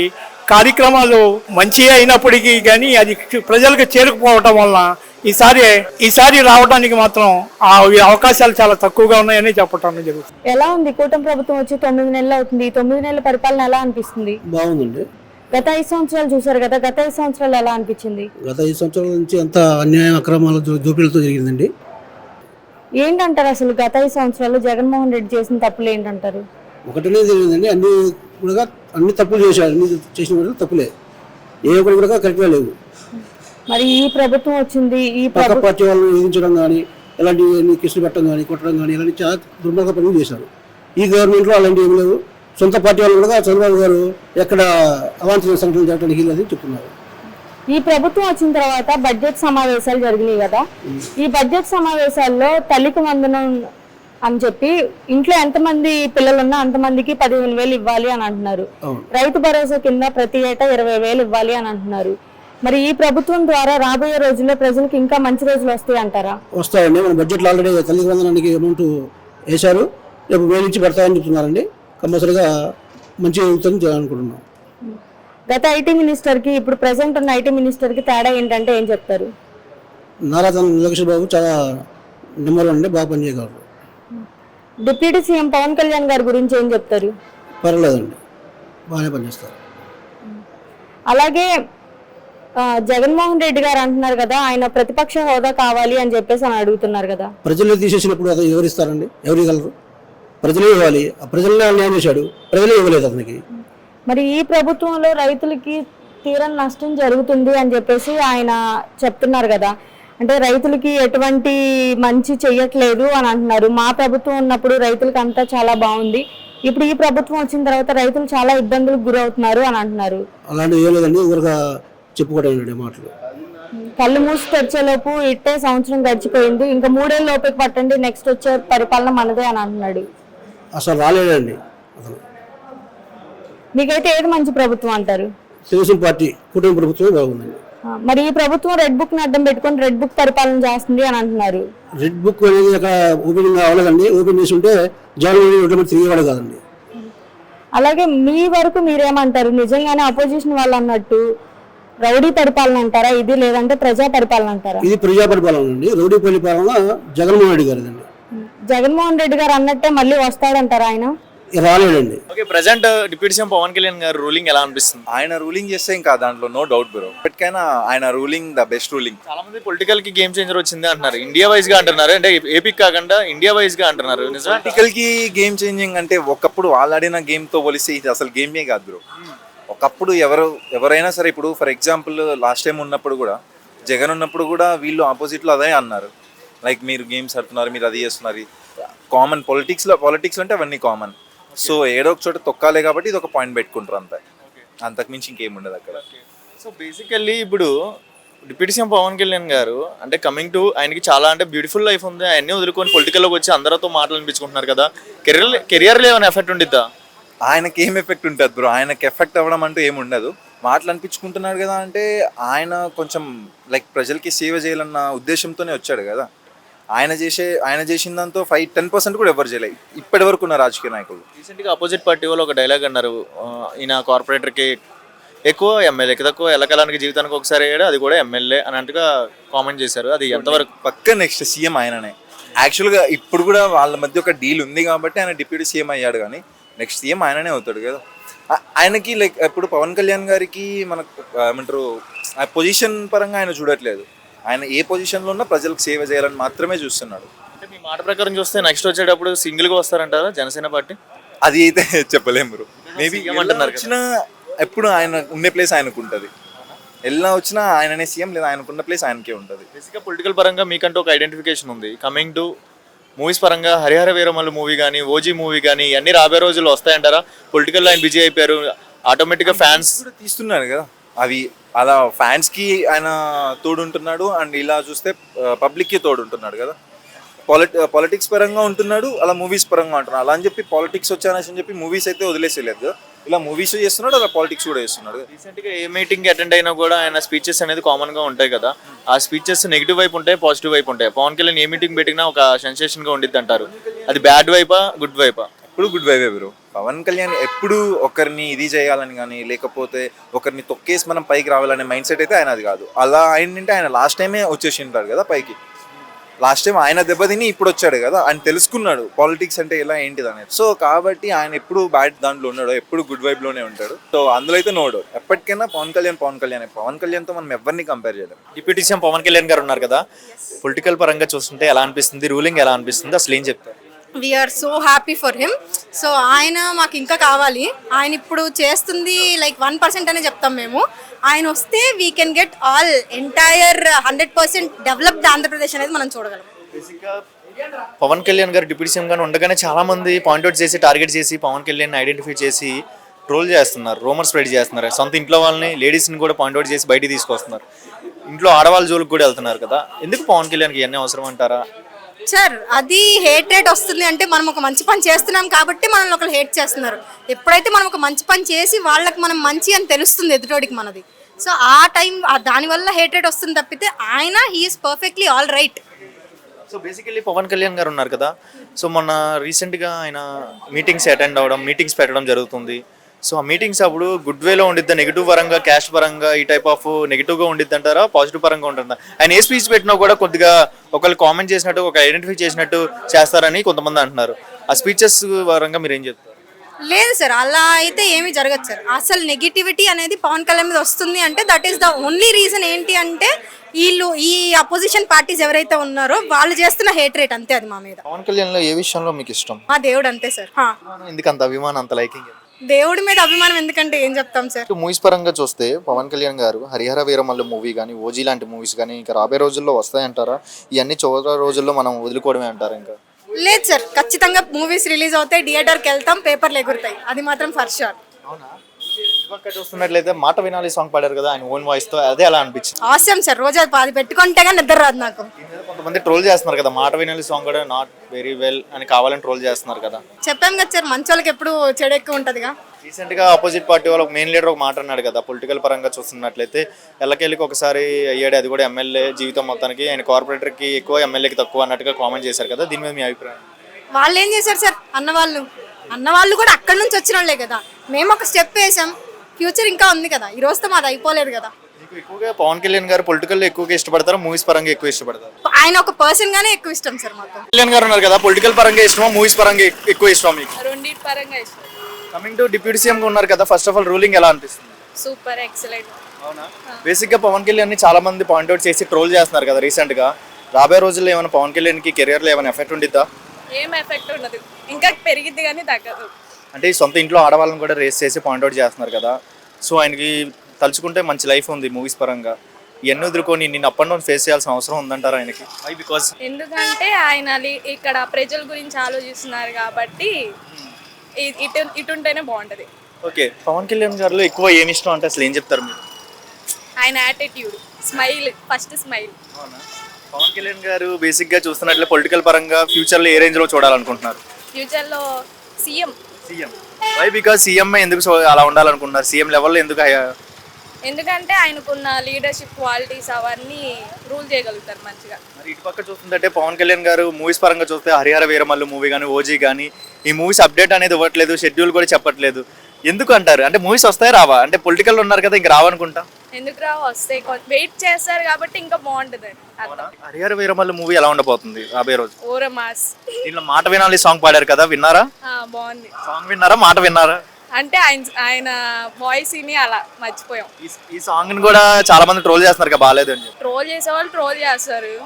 కార్యక్రమాలు మంచి అయినప్పటికీ కానీ అది ప్రజలకు చేరుకుపోవటం వలన ఈసారి ఈసారి రావడానికి మాత్రం ఆ అవకాశాలు చాలా తక్కువగా ఉన్నాయని చెప్పటం జరుగుతుంది. ఎలా ఉంది? కూటమి ప్రభుత్వం వచ్చి తొమ్మిది నెలలు అవుతుంది. ఈ తొమ్మిది నెలల పరిపాలన ఎలా అనిపిస్తుంది? బాగుందండి. గత ఐదు సంవత్సరాలు చూసారు కదా గత ఐదు సంవత్సరాలు ఎలా అనిపించింది? గత ఐదు సంవత్సరాల నుంచి అంత అన్యాయం అక్రమాల దోపిడీలతో జరిగిందండి. ఏంటంటారు అసలు గత ఐదు సంవత్సరాలు జగన్మోహన్ రెడ్డి చేసిన తప్పులు ఏంటంటారు? ఒకటనే జరిగిందండి. అన్ని కూడా అన్ని తప్పులు చేశాడు అన్ని చేసిన కూడా తప్పులే. ఏ ఒక్కటి కూడా కరెక్ట్గా లేవు. మరి ఈ ప్రభుత్వం వచ్చింది ఈ పక్క పార్టీ వాళ్ళని విధించడం కానీ ఇలాంటి కేసులు పెట్టడం కానీ కొట్టడం కానీ ఇలాంటి చాలా దుర్మార్గ పనులు చేశారు. ఈ గవర్నమెంట్లో అలాంటివి ఏమి లేవు. సొంత పార్టీ వాళ్ళు కూడా చంద్రబాబు గారు ఎక్కడ అవాంఛనీయ సంఘటనలు జరగడానికి లేదని చెప్తున్నారు. ఈ ప్రభుత్వం వచ్చిన తర్వాత బడ్జెట్ సమావేశాలు జరిగినాయి కదా. ఈ బడ్జెట్ సమావేశాల్లో తల్లికి వందనం అని చెప్పి ఇంట్లో ఎంతమంది పిల్లలు ఉన్నా అంతమందికి పదిహేను వేలు ఇవ్వాలి అని అంటున్నారు. రైతు భరోసా కింద ప్రతి ఏటా ఇరవై వేలు ఇవ్వాలి అని అంటున్నారు. మరి ఈ ప్రభుత్వం ద్వారా రాబోయే రోజుల్లో ప్రజలకు ఇంకా మంచి రోజులు వస్తాయి అంటారా? వస్తాయండి. మన బడ్జెట్లో ఆల్రెడీ తల్లి వందనానికి అమౌంట్ వేశారు. రేపు వేలు ఇచ్చి పెడతాయని చెప్తున్నారండి. కంపల్సరీగా మంచి అనుకుంటున్నాం గత ఐటీ మినిస్టర్కి ఇప్పుడు ప్రెసెంట్ ఉన్న ఐటీ మినిస్టర్కి తేడా ఏంటంటే ఏం చెప్తారు? నారా లోకేష్ బాబు చాలా నెంబర్ వన్ అండి. బాగా పనిచేయగలరు. డిప్యూటీ సీఎం పవన్ కళ్యాణ్ గారి గురించి ఏం చెప్తారు? పర్వాలేదండి. బాగానే పనిచేస్తారు. అలాగే జగన్మోహన్ రెడ్డి గారు అంటున్నారు కదా ఆయన ప్రతిపక్ష హోదా కావాలి అని చెప్పేసి అని అడుగుతున్నారు కదా. ప్రజలే తీసేసినప్పుడు అతను ఎవరు ఇస్తారండి ఎవరు ఇవ్వగలరు? ప్రజలే ఇవ్వాలి. ఆ ప్రజలనే అన్యాయం చేశాడు. ప్రజలే ఇవ్వలేదు అతనికి. మరి ఈ ప్రభుత్వంలో రైతులకి తీరని నష్టం జరుగుతుంది అని చెప్పేసి ఆయన చెప్తున్నారు కదా. అంటే రైతులకి ఎటువంటి మంచి చెయ్యట్లేదు అని అంటున్నారు. మా ప్రభుత్వం ఉన్నప్పుడు రైతులకి అంతా చాలా బాగుంది. ఇప్పుడు ఈ ప్రభుత్వం వచ్చిన తర్వాత రైతులు చాలా ఇబ్బందులకు గురవుతున్నారు అని అంటున్నారు. అలాంటివి ఏం లేదండి ఊరగా చెప్పుకోవడం మాటలు. కళ్ళు మూసి తెరిచేలోపు ఇట్టే సంవత్సరం గడిచిపోయింది. ఇంకా మూడేళ్ళ లోపలికి పట్టండి నెక్స్ట్ వచ్చే పరిపాలన మనదే అని అంటున్నాడు. అసలు అతను మీకైతే ఏది మంచి ప్రభుత్వం అంటారు? తెలుగుదేశం పార్టీ కుటుంబ ప్రభుత్వమే బాగుందండి. మరి ఈ ప్రభుత్వం రెడ్ బుక్ని అడ్డం పెట్టుకొని రెడ్ బుక్ పరిపాలన చేస్తుంది అని అంటున్నారు. రెడ్ బుక్ అనేది అక్కడ ఓపెనింగ్ అవ్వలేదండి ఓపెన్ చేసి ఉంటే జగన్ రెడ్డి తిరిగేవాడు కాదండి. అలాగే మీ వరకు మీరేమంటారు? నిజంగానే అపోజిషన్ వాళ్ళు అన్నట్టు రౌడీ పరిపాలన అంటారా? ఇది లేదంటే ప్రజా పరిపాలన అంటారా? ఇది ప్రజా పరిపాలన అండి. రౌడీ పరిపాలన జగన్మోహన్ రెడ్డి గారిదండి. జగన్మోహన్ రెడ్డి గారు అన్నట్టే మళ్ళీ వస్తాడంటారా ఆయన? రాలేడండి okay present deputy CM Pawan Kalyan గారు రూలింగ్ ఎలా అనిపిస్తుంది? ఆయన రూలింగ్ చేస్తే ఇంకా దాంట్లో నో డౌట్ బ్రో ఇప్పటికైనా ఆయన రూలింగ్ ద బెస్ట్ రూలింగ్ చాలా మంది పొలిటికల్కి గేమ్ చేంజర్ వచ్చింది అంటున్నారు. ఇండియా వైజ్గా అంటున్నారు. అంటే ఏపీకి కాకుండా ఇండియా వైజ్గా అంటున్నారు. నిజమే? పొలిటికల్కి గేమ్ చేంజింగ్ అంటే ఒకప్పుడు వాళ్ళు ఆడిన గేమ్తో పోలిస్తే ఇది అసలు గేమే కాదు బ్రో ఒకప్పుడు ఎవరు ఎవరైనా సరే ఇప్పుడు ఫర్ ఎగ్జాంపుల్ లాస్ట్ టైం ఉన్నప్పుడు కూడా జగన్ ఉన్నప్పుడు కూడా వీళ్ళు ఆపోజిట్లో అదే అన్నారు. లైక్ మీరు గేమ్స్ ఆడుతున్నారు మీరు అది చేస్తున్నారు. కామన్ పొలిటిక్స్లో పాలిటిక్స్ అంటే అవన్నీ కామన్ సో ఏడో ఒక చోట తొక్కాలే కాబట్టి ఇది ఒక పాయింట్ పెట్టుకుంటారు అంతే. అంతకుమించి ఇంకేం ఉండదు అక్కడ. సో బేసికల్లీ ఇప్పుడు డిప్యూటీ సీఎం పవన్ కళ్యాణ్ గారు అంటే కమింగ్ టు ఆయనకి చాలా అంటే బ్యూటిఫుల్ లైఫ్ ఉంది. అవన్నీ వదులుకొని పొలిటికల్లోకి వచ్చి అందరితో మాటలు అనిపించుకుంటున్నారు కదా కెరియర్ కెరియర్లో ఏమైనా ఎఫెక్ట్ ఉండిద్దా? ఆయనకి ఏం ఎఫెక్ట్ ఉంటుంది బ్రో ఆయనకి ఎఫెక్ట్ అవ్వడం అంటూ ఏమి ఉండదు. మాటలు అనిపించుకుంటున్నాడు కదా అంటే ఆయన కొంచెం లైక్ ప్రజలకి సేవ చేయాలన్న ఉద్దేశంతోనే వచ్చాడు కదా. ఆయన చేసే ఆయన చేసిన దాంతో ఫైవ్ టెన్ పర్సెంట్ కూడా ఎవరు చేయలేదు ఇప్పటి వరకు ఉన్న రాజకీయ నాయకులు. రీసెంట్గా అపోజిట్ పార్టీ వాళ్ళు ఒక డైలాగ్ అన్నారు. ఈయన కార్పొరేటర్కి ఎక్కువ ఎమ్మెల్యేకి తక్కువ ఎలకలానికి జీవితానికి ఒకసారి అయ్యాడు అది కూడా ఎమ్మెల్యే అన్నట్టుగా కామెంట్ చేశారు. అది ఎంతవరకు పక్క నెక్స్ట్ సీఎం ఆయననే. యాక్చువల్గా ఇప్పుడు కూడా వాళ్ళ మధ్య ఒక డీల్ ఉంది కాబట్టి ఆయన డిప్యూటీ సీఎం అయ్యాడు కానీ నెక్స్ట్ సీఎం ఆయననే అవుతాడు కదా. ఆయనకి లైక్ ఇప్పుడు పవన్ కళ్యాణ్ గారికి మనకు ఏమంటారు ఆ పొజిషన్ పరంగా ఆయన చూడట్లేదు. ఆయన ఏ పొజిషన్లో ఉన్నా ప్రజలకు సేవ చేయాలని మాత్రమే చూస్తున్నాడు. అంటే మీ మాట ప్రకారం చూస్తే నెక్స్ట్ వచ్చేటప్పుడు సింగిల్గా వస్తారంటారా జనసేన పార్టీ? అది అయితే చెప్పలేము బ్రో. మేబీ. వచ్చినా ఎప్పుడు ఆయన ఉండే ప్లేస్ ఆయనకు ఉంటుంది. ఎలా వచ్చినా ఆయననే సీఎం లేదా ఆయనకున్న ప్లేస్ ఆయనకే ఉంటుంది. బేసిక్గా పొలిటికల్ పరంగా మీకంటూ ఒక ఐడెంటిఫికేషన్ ఉంది. కమింగ్ టు మూవీస్ పరంగా హరిహర వీరమల్లు మూవీ కానీ ఓజీ మూవీ కానీ ఇవన్నీ రాబోయే రోజుల్లో వస్తాయంటారా? పొలిటికల్ లైన్ బిజీ అయిపోయారు. ఆటోమేటిక్గా ఫ్యాన్స్ కూడా తీస్తున్నాడు కదా. అవి అలా ఫ్యాన్స్కి ఆయన తోడుంటున్నాడు అండ్ ఇలా చూస్తే పబ్లిక్కి తోడుంటున్నాడు కదా. పాలిటి పాలిటిక్స్ పరంగా ఉంటున్నాడు అలా మూవీస్ పరంగా ఉంటున్నాడు. అలా అని చెప్పి పాలిటిక్స్ వచ్చానని చెప్పి మూవీస్ అయితే వదిలేసేయలేదు. ఇలా మూవీస్ చేస్తున్నాడు అలా పాలిటిక్స్ కూడా చేస్తున్నాడు. రీసెంట్గా ఏ మీటింగ్ అటెండ్ అయినా కూడా ఆయన స్పీచెస్ అనేది కామన్గా ఉంటాయి కదా. ఆ స్పీచెస్ నెగిటివ్ వైపు ఉంటాయి పాజిటివ్ వైపు ఉంటాయి. పవన్ కళ్యాణ్ ఏ మీటింగ్ పెట్టినా ఒక సెన్సేషన్గా ఉండిద్ది అంటారు. అది బ్యాడ్ వైపా గుడ్ వైపా? ఎప్పుడు గుడ్ వైవే బ్రో. పవన్ కళ్యాణ్ ఎప్పుడు ఒకరిని ఇది చేయాలని కానీ లేకపోతే ఒకరిని తొక్కేసి మనం పైకి రావాలనే మైండ్ సెట్ అయితే ఆయన అది కాదు. అలా ఆయన ఆయన లాస్ట్ టైమే వచ్చేసి ఉంటాడు కదా పైకి. లాస్ట్ టైం ఆయన దెబ్బతిని ఇప్పుడు వచ్చాడు కదా. ఆయన తెలుసుకున్నాడు పాలిటిక్స్ అంటే ఎలా ఏంటిది అనేది. సో కాబట్టి ఆయన ఎప్పుడు బ్యాడ్ దాంట్లో ఉన్నాడు ఎప్పుడు గుడ్ వైబ్లోనే ఉంటాడు. సో అందులో అయితే నోడు ఎప్పటికైనా పవన్ కళ్యాణ్ పవన్ కళ్యాణ్. పవన్ కళ్యాణ్తో మనం ఎవరిని కంపేర్ చేయలేం. డిప్యూటీ సీఎం పవన్ కళ్యాణ్ గారు ఉన్నారు కదా. పొలిటికల్ పరంగా చూస్తుంటే ఎలా అనిపిస్తుంది? రూలింగ్ ఎలా అనిపిస్తుంది? అసలు ఏం చెప్తారు? We're so happy for him so ఆయన మాకు ఇంకా కావాలి. ఆయన ఇప్పుడు చేస్తుంది లైక్ వన్ పర్సెంట్ అనే చెప్తాం మేము. ఆయన వస్తే we can get all entire hundred percent developed Andhra Pradesh అనేది మనం చూడగలం. పవన్ కళ్యాణ్ గారు డిప్యూటీ సీఎం గారు ఉండగానే చాలా మంది పాయింట్అవుట్ చేసి టార్గెట్ చేసి పవన్ కళ్యాణ్ ఐడెంటిఫై చేసి ట్రోల్ చేస్తున్నారు రూమర్ స్ప్రెడ్ చేస్తున్నారు. సొంత ఇంట్లో వాళ్ళని లేడీస్ని కూడా పాయింట్అవుట్ చేసి బయటికి తీసుకొస్తున్నారు. ఇంట్లో ఆడవాళ్ళ జోలికి కూడా వెళ్తున్నారు కదా. ఎందుకు పవన్ కళ్యాణ్కి ఇవన్నీ అవసరం అంటారా? సార్ అది హేట్ రేట్ వస్తుంది అంటే మనం ఒక మంచి పని చేస్తున్నాం కాబట్టి మనల్ని ఒకరు హేట్ చేస్తున్నారు. ఎప్పుడైతే మనం ఒక మంచి పని చేసి వాళ్ళకి మనం మంచి అని తెలుస్తుంది ఎదుటోడికి మనది. సో ఆ టైం దానివల్ల హేట్ రేట్ వస్తుంది తప్పితే ఆయన he is perfectly all right so basically Pawan Kalyan గారు ఉన్నారు కదా. సో మొన్న రీసెంట్గా ఆయన మీటింగ్స్ అటెండ్ అవ్వడం మీటింగ్స్ పెట్టడం జరుగుతుంది. సో ఆ మీటింగ్స్ అప్పుడు గుడ్ వేలో ఉండిద్దా? నెగిటివ్ పరంగా క్యాష్ పరంగా ఈ టైప్ ఆఫ్ నెగిటివ్గా ఉండిద్ది అంటారా? పాజిటివ్ పరంగా ఉంటుందా? ఆయన ఏ స్పీచ్ పెట్టినా కూడా కొద్దిగా ఒకళ్ళు కామెంట్ చేసినట్టు ఒక ఐడెంటిఫై చేసినట్టు చేస్తారని కొంతమంది అంటున్నారు. ఆ స్పీచెస్ పరంగా మీరు ఏం చెప్తారు? లేదు సార్ అలా అయితే ఏమీ జరగదు సార్. అసలు నెగిటివిటీ అనేది పవన్ కళ్యాణ్ మీద వస్తుంది అంటే that is the only reason ఏంటి అంటే వీళ్ళు ఈ అపోజిషన్ పార్టీస్ ఎవరైతే ఉన్నారో వాళ్ళు చేస్తున్న హేట్ రేట్ అంతే అది మా మీద. పవన్ కళ్యాణ్లో ఏ విషయంలో మీకు ఇష్టం? మా దేవుడు అంతే సార్ హా. ఎందుకు అంత అభిమానం అంత లైకింగ్ దేవుడి మీద అభిమానం ఎందుకంటే ఏం చెప్తాం సార్? మూవీస్ పరంగా చూస్తే పవన్ కళ్యాణ్ గారు హరిహర వీరమల్లు మూవీ కానీ ఓజీ లాంటి మూవీస్ కానీ ఇంకా రాబోయే రోజుల్లో వస్తాయంటారా? ఇవన్నీ చూడ రోజుల్లో మనం వదులుకోవడమే అంటారా ఇంకా? లేదు సార్ ఖచ్చితంగా మూవీస్ రిలీజ్ అవుతాయి థియేటర్కి వెళ్తాం పేపర్లు ఎగురుతాయి. అది మాత్రం ఫర్ షూర్ పక్క చూస్తున్నట్లయితే మాట వినాలి సాంగ్ పాడారు కదా ఆయన ఓన్ వాయిస్తో అదే అలా అనిపించింది. అవసరం సార్ రోజు అది పాది పెట్టుకుంటే కానీ నిద్ర రాదు నాకు. కొంతమంది ట్రోల్ చేస్తున్నారు కదా. మాట వినాలి సాంగ్ కూడా నాట్ వెరీ వెల్ అని కావాలని ట్రోల్ చేస్తున్నారు కదా. చెప్పాం కదా సార్ మంచి వాళ్ళకి ఎప్పుడు చెడు ఎక్కువ ఉంటుందిగా. రీసెంట్గా ఆపోజిట్ పార్టీ వాళ్ళ మెయిన్ లీడర్ ఒక మాట అన్నాడు కదా. పొలిటికల్ పరంగా చూస్తున్నట్లయితే ఎల్లకెళ్ళకి ఒకసారి అయ్యాడు. అది కూడా ఎమ్మెల్యే జీవితం మొత్తానికి. ఆయన కార్పొరేటర్కి ఎక్కువ ఎమ్మెల్యేకి తక్కువ అన్నట్టుగా కామెంట్ చేశారు కదా. దీని మీద మీ అభిప్రాయం? వాళ్ళు ఏం చేశారు సార్? అన్నవాళ్ళు. అన్నవాళ్ళు కూడా అక్కడి నుంచి వచ్చిన వాళ్ళే కదా. మేము ఒక స్టెప్ వేసాం. ఫ్యూచర్ ఇంకా ఉంది కదా. ఈ రోజుతో మాది అయిపోలేదు కదా. ఎక్కువగా పవన్ కళ్యాణ్ గారు పొలిటికల్ ఎక్కువగా ఇష్టపడతారు? మూవీస్ పరంగా ఎక్కువ ఇష్టపడతారు? ఆయన ఒక పర్సన్ గానే ఎక్కువ ఇష్టం సార్ మాకు. కళ్యాణ్ గారు ఉన్నారు కదా పొలిటికల్ పరంగా ఇష్టమా మూవీస్ పరంగా ఎక్- ఎక్కువ ఇష్టం మీకు? రెండింటి పరంగా ఇష్టం. కమింగ్ టు డిప్యూటీ సీఎం గా ఉన్నారు కదా ఫస్ట్ ఆఫ్ ఆల్ రూలింగ్ ఎలా అనిపిస్తుంది? సూపర్ ఎక్సలెంట్ అవునా? బేసిక్గా పవన్ కళ్యాణ్ని చాలా మంది పాయింట్అవుట్ చేసి ట్రోల్ చేస్తున్నారు కదా రీసెంట్గా. రాబోయే రోజుల్లో ఏమైనా పవన్ కళ్యాణ్కి కెరియర్లో ఏమైనా ఎఫెక్ట్ ఉండిద్దా? ఏం ఎఫెక్ట్ ఉండదు. ఇంకా పెరిగిద్ది కానీ తగ్గదు. అంటే సొంత ఇంట్లో ఆడవాళ్ళని కూడా రేస్ చేసి పాయింట్అవుట్ చేస్తున్నారు కదా. సో ఆయనకి తలుచుకుంటే మంచి లైఫ్ ఉంది మూవీస్ పరంగా. ఇవన్నీ వదులుకొని నిన్ను అప్ అండ్ డౌన్ ఫేస్ చేయాల్సిన అవసరం ఉందంటారా ఆయనకి? వై బికాస్ ఎందుకంటే ఆయన లీ- ఇక్కడ ప్రజల గురించి ఆలోచిస్తున్నారు కాబట్టి ఇటు ఇటుంటేనే బాగుంటది. ఓకే పవన్ కళ్యాణ్ గారిలో ఎక్కువ ఏమి ఇష్టం అంటే అసలు ఏం చెప్తారు మీరు? ఆయన attitude smile first smile Pawan Kalyan గారు బేసిక్గా చూస్తున్నట్లే పొలిటికల్ పరంగా ఫ్యూచర్లో ఏ రేంజ్లో చూడాలనుకుంటున్నారు? ఫ్యూచర్లో CM CM why because CM ఎందుకు అలా ఉండాలనుకుంటున్నారు? సీఎం లెవెల్లో ఎందుకు ఎందుకంటే ఆయనకున్న లీడర్షిప్ క్వాలిటీస్ అవన్నీ రూల్ చేయగలుగుతారు మంచిగా. మరి ఇటు పక్క చూస్తుంటే పవన్ కళ్యాణ్ గారు మూవీస్ పరంగా చూస్తే హరిహర వీరమల్లు మూవీ కానీ ఓజీ కానీ ఈ మూవీస్ అప్డేట్ అనేది ఇవ్వట్లేదు షెడ్యూల్ కూడా చెప్పట్లేదు. ఎందుకు అంటారు? అంటే మూవీస్ వస్తాయి రావా? అంటే పొలిటికల్ ఉన్నారు కదా ఇంక రావనుకుంటా. ఎందుకు రా వస్తే వెయిట్ చేస్తారు కాబట్టి ఇంకా బాగుంటుంది హరిహర వీరమల్లు మూవీ ఎలా ఉండబోతుంది రాబోయే రోజు? ఓరమాస్. దీనిలో మాట వినాలి సాంగ్ పాడారు కదా విన్నారా? ఆ, బాగుంది. సాంగ్ విన్నారా? మాట విన్నారా? అంటే ఆయన ఆయన వాయిస్ని అలా మర్చిపోయాం. ఈ- సాంగ్ని కూడా చాలా మంది ట్రోల్ చేస్తున్నారు కదా బాగాలేదు అని చెప్పి. ట్రోల్ చేసే వాళ్ళు ట్రోల్ చేస్తారు.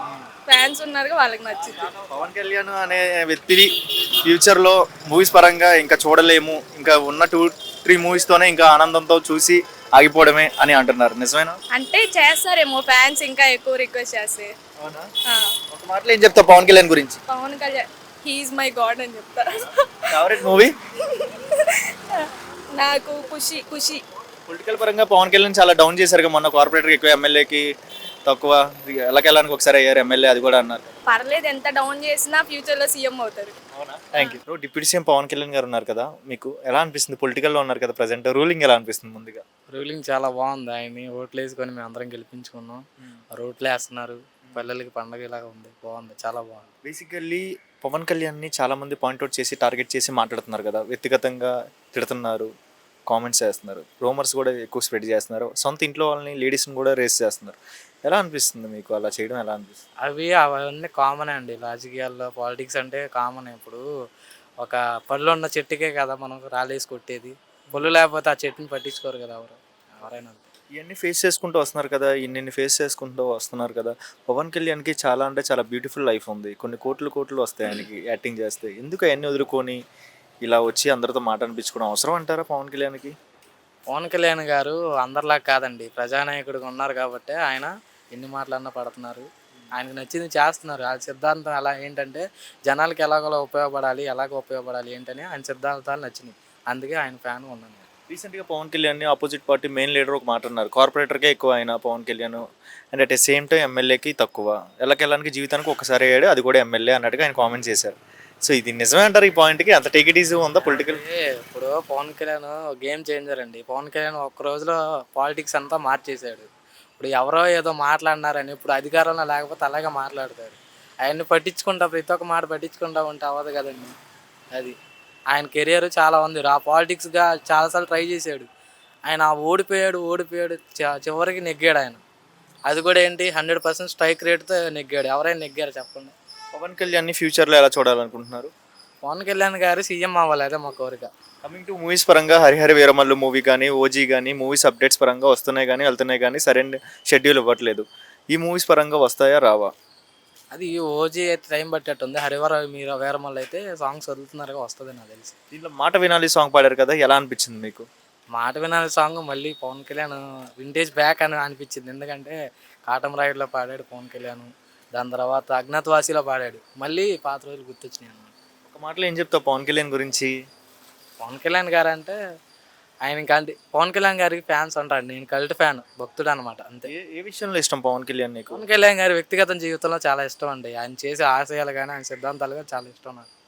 ఫ్యాన్స్ ఉన్నారు వాళ్ళకి నచ్చింది పవన్ కళ్యాణ్ అనే వ్యక్తి ఫ్యూచర్లో మూవీస్ పరంగా ఇంకా చూడలేము. ఇంకా ఉన్న టూ త్రీ మూవీస్ తోనే ఇంకా ఆనందంతో చూసి ఆగిపోవడమే అని అంటున్నారు. నిజమేనా? అంటే చేస్తారేమో ఫ్యాన్స్ ఇంకా ఎక్కువ రిక్వెస్ట్ చేస్తే. ఒక మాటలో ఏం చెప్తా పవన్ కళ్యాణ్ గురించి? Pawan Kalyan he is my god అని చెప్తా. ఫేవరెట్ మూవీ నాకు ఖుషి ఖుషి. పొలిటికల్ పరంగా పవన్ కళ్యాణ్ చాలా డౌన్ చేశారు కదా మొన్న కార్పొరేటర్ ఎక్కువ ఎమ్మెల్యేకి తక్కువ. ఎలాకెళ్ళడానికి ఒకసారి అయ్యారు ఎమ్మెల్యే అది కూడా అన్నారు. పర్లేదు ఎంత డౌన్ చేసినా ఫ్యూచర్లో సీఎం అవుతారు. Thank you deputy CM Pawan Kalyan garu ఉన్నారు కదా. మీకు ఎలా అనిపిస్తుంది? పొలిటికల్లో ఉన్నారు కదా ప్రజెంట్ రూలింగ్ ఎలా అనిపిస్తుంది ముందుగా? రూలింగ్ చాలా బాగుంది. ఆయన్ని ఓట్లు వేసుకొని మేము అందరం గెలిపించుకున్నాం. రోడ్లు వేస్తున్నారు పల్లెలకి పండగ ఇలాగా ఉంది. బాగుంది. చాలా బాగుంది. బేసికల్లీ పవన్ కళ్యాణ్ని చాలామంది పాయింట్అవుట్ చేసి టార్గెట్ చేసి మాట్లాడుతున్నారు కదా. వ్యక్తిగతంగా తిడుతున్నారు కామెంట్స్ చేస్తున్నారు. రూమర్స్ కూడా ఎక్కువ స్ప్రెడ్ చేస్తున్నారు. సొంత ఇంట్లో వాళ్ళని లేడీస్ని కూడా రేస్ చేస్తున్నారు. ఎలా అనిపిస్తుంది మీకు అలా చేయడం ఎలా అనిపిస్తుంది? అవి అవన్నీ కామన్ అండి. రాజకీయాల్లో పాలిటిక్స్ అంటే కామన్. ఇప్పుడు ఒక పళ్ళు ఉన్న చెట్టుకే కదా మనం రాలేసి కొట్టేది. పళ్ళు లేకపోతే ఆ చెట్టుని పట్టించుకోరు కదా ఎవరు? ఎవరైనా ఇవన్నీ ఫేస్ చేసుకుంటూ వస్తున్నారు కదా ఇన్ని ఫేస్ చేసుకుంటూ వస్తున్నారు కదా. పవన్ కళ్యాణ్కి చాలా అంటే చాలా బ్యూటిఫుల్ లైఫ్ ఉంది. కొన్ని కోట్లు కోట్లు వస్తాయి ఆయనకి యాక్టింగ్ చేస్తే. ఎందుకు అవన్నీ వదులుకొని ఇలా వచ్చి అందరితో మాట అనిపించుకోవడం అవసరం అంటారా పవన్ కళ్యాణ్కి? పవన్ కళ్యాణ్ గారు అందరిలా కాదండి. ప్రజానాయకుడిగా ఉన్నారు కాబట్టి ఆయన ఎన్ని మాటలన్నా పడుతున్నారు. ఆయనకు నచ్చింది చేస్తున్నారు. ఆ సిద్ధాంతం ఎలా ఏంటంటే జనాలకి ఎలాగోలా ఉపయోగపడాలి ఎలాగ ఉపయోగపడాలి ఏంటని ఆయన సిద్ధాంతాలు నచ్చినాయి. అందుకే ఆయన ఫ్యాన్ ఉన్నాను రీసెంట్గా Pawan Kalyan opposite party main leader ఒక మాట అన్నారు. కార్పొరేటర్కే ఎక్కువ ఆయన Pawan Kalyan and at a same time ఎమ్మెల్యేకి తక్కువ. ఎలాకెళ్ళడానికి జీవితానికి ఒకసారి అయ్యాడు అది కూడా ఎమ్మెల్యే అన్నట్టుగా ఆయన కామెంట్ చేశారు. సో ఇది నిజమే అంటారు ఈ పాయింట్కి అంత టికెట్ ఈజీ ఉందా పొలిటికల్ ఇప్పుడు పవన్ కళ్యాణ్ గేమ్ చేంజర్ అండి. పవన్ కళ్యాణ్ ఒక్క రోజులో పాలిటిక్స్ అంతా మార్చేశాడు. ఇప్పుడు ఎవరో ఏదో మాట్లాడినారని ఇప్పుడు అధికారంలో లేకపోతే అలాగే మాట్లాడతారు. ఆయన్ని పట్టించుకుంటా ప్రతి ఒక్క మాట పట్టించుకుంటా ఉంటే అవ్వదు కదండి. అది. ఆయన కెరియర్ చాలా ఉంది. ఆ పాలిటిక్స్గా చాలాసార్లు ట్రై చేశాడు. ఆయన ఓడిపోయాడు ఓడిపోయాడు చివరికి నెగ్గాడు ఆయన. అది కూడా ఏంటి? హండ్రెడ్ పర్సెంట్ స్ట్రైక్ రేట్తో నెగ్గాడు. ఎవరైనా నెగ్గారు చెప్పండి? పవన్ కళ్యాణ్ని ఫ్యూచర్లో ఎలా చూడాలనుకుంటున్నారు? పవన్ కళ్యాణ్ గారు సీఎం అవ్వాలి అదే మా కోరిక. కమింగ్ టు మూవీస్ పరంగా హరిహర వీరమల్లు మూవీ కానీ ఓజీ కానీ మూవీస్ అప్డేట్స్ పరంగా వస్తున్నాయి కానీ వెళ్తున్నాయి కానీ సరైన షెడ్యూల్ ఇవ్వట్లేదు. ఈ మూవీస్ పరంగా వస్తాయా రావా? అది ఓజీ అయితే టైం పట్టేట్టుంది. హరివర మీరు వేరమల్ అయితే సాంగ్స్ వదులుతున్నారు వస్తుంది నాకు తెలిసి. దీంట్లో మాట వినాలి సాంగ్ పాడారు కదా ఎలా అనిపించింది మీకు? మాట వినాలి సాంగ్ మళ్ళీ పవన్ కళ్యాణ్ వింటేజ్ బ్యాక్ అని అనిపించింది. ఎందుకంటే కాటం రాయుడులో పాడాడు పవన్ కళ్యాణ్ దాని తర్వాత అజ్ఞాతవాసిలో పాడాడు. మళ్ళీ పాత రోజులు గుర్తొచ్చినాయి అన్నమాట. ఒక మాటలో ఏం చెప్తావు పవన్ కళ్యాణ్ గురించి? పవన్ కళ్యాణ్ గారు అంటే ఆయన ఇంకా పవన్ కళ్యాణ్ గారికి ఫ్యాన్స్ అంటాడు నేను కల్ట్ ఫ్యాన్ భక్తుడు అనమాట అంతే. ఏ ఏ విషయంలో ఇష్టం పవన్ కళ్యాణ్ నీకు? పవన్ కళ్యాణ్ గారి వ్యక్తిగత జీవితంలో చాలా ఇష్టం అండి. ఆయన చేసే ఆశయాలు కానీ ఆయన సిద్ధాంతాలు కానీ చాలా ఇష్టం నాకు.